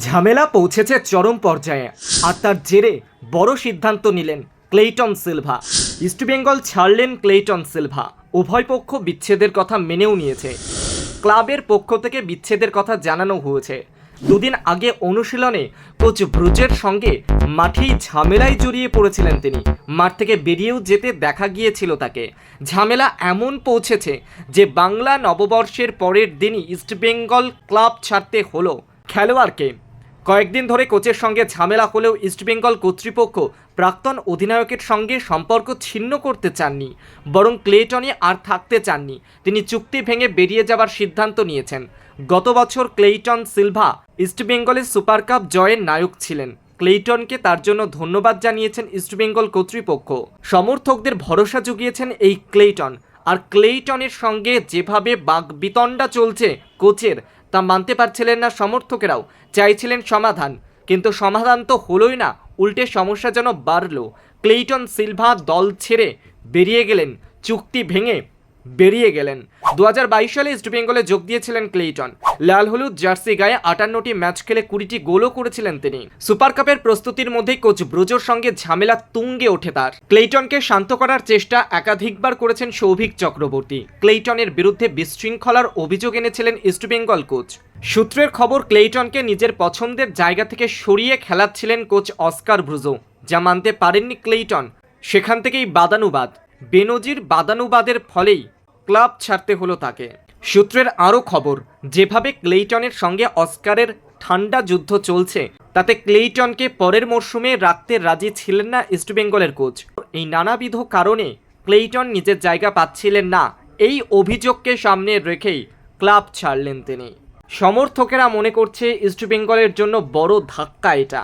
ঝামেলা পৌঁছেছে চরম পর্যায়ে। আর তার জেরে বড় সিদ্ধান্ত নিলেন ক্লেইটন সিলভা। ইস্টবেঙ্গল ছাড়লেন ক্লেইটন সিলভা। উভয় পক্ষ বিচ্ছেদের কথা মেনেও নিয়েছে। ক্লাবের পক্ষ থেকে বিচ্ছেদের কথা জানানো হয়েছে। দুদিন আগে অনুশীলনে কোচ ব্রুজের সঙ্গে মাঠেই ঝামেলায় জড়িয়ে পড়েছিলেন তিনি। মাঠ থেকে বেরিয়েও যেতে দেখা গিয়েছিল তাকে। ঝামেলা এমন পৌঁছেছে যে বাংলা নববর্ষের পরের দিনই ইস্টবেঙ্গল ক্লাব ছাড়তে হলো খেলোয়াড়কে। কয়েকদিন ধরে কোচের সঙ্গে ঝামেলা হলেও ইস্টবেঙ্গল কর্তৃপক্ষ প্রাক্তন অধিনায়কের সঙ্গে সম্পর্ক ছিন্ন করতে চাননি, বরং ক্লেটনে আর থাকতে চাননি। তিনি চুক্তি ভেঙে বেরিয়ে যাওয়ার সিদ্ধান্ত নিয়েছেন। গত বছর ক্লেইটন সিলভা ইস্টবেঙ্গলের সুপার কাপ জয়ের নায়ক ছিলেন। ক্লেইটনকে তার জন্য ধন্যবাদ জানিয়েছেন ইস্টবেঙ্গল কর্তৃপক্ষ। সমর্থকদের ভরসা জুগিয়েছেন এই ক্লেইটন। আর ক্লেইটনের সঙ্গে যেভাবে বাগবিতণ্ডা চলছে কোচের, তা মানতে পারছিলেন না সমর্থকেরাও। চাইছিলেন সমাধান, কিন্তু সমাধান তো হলোই না, উল্টে সমস্যা যেন বাড়ল। ক্লেইটন সিলভা দল ছেড়ে বেরিয়ে গেলেন, চুক্তি ভেঙে বেরিয়ে গেলেন। দু হাজার বাইশ সালে ইস্টবেঙ্গলে যোগ দিয়েছিলেন ক্লেইটন। লাল হলুদ জার্সি গায়ে আটান্নটি ম্যাচ খেলে কুড়িটি গোলও করেছিলেন তিনি। সুপার কাপের প্রস্তুতির মধ্যেই কোচ ব্রোজোর সঙ্গে ঝামেলা তুঙ্গে ওঠে তার। ক্লেইটনকে শান্ত করার চেষ্টা একাধিকবার করেছেন সৌভিক চক্রবর্তী। ক্লেইটনের বিরুদ্ধে বিশৃঙ্খলার অভিযোগ এনেছিলেন ইস্টবেঙ্গল কোচ। সূত্রের খবর, ক্লেইটনকে নিজের পছন্দের জায়গা থেকে সরিয়ে খেলাচ্ছিলেন কোচ অস্কার ব্রুজো। যা মানতে পারেননি ক্লেইটন। সেখান থেকেই বাদানুবাদ। বেনজির বাদানুবাদের ফলেই ক্লাব ছাড়তে হলো তাকে। সূত্রের আরও খবর, যেভাবে ক্লেইটনের সঙ্গে অস্কারের ঠান্ডা যুদ্ধ চলছে, তাতে ক্লেইটনকে পরের মরশুমে রাখতে রাজি ছিলেন না ইস্টবেঙ্গলের কোচ। এই নানাবিধ কারণে ক্লেইটন নিজের জায়গা পাচ্ছিলেন না, এই অভিযোগকে সামনে রেখেই ক্লাব ছাড়লেন তিনি। সমর্থকেরা মনে করছে ইস্টবেঙ্গলের জন্য বড় ধাক্কা এটা।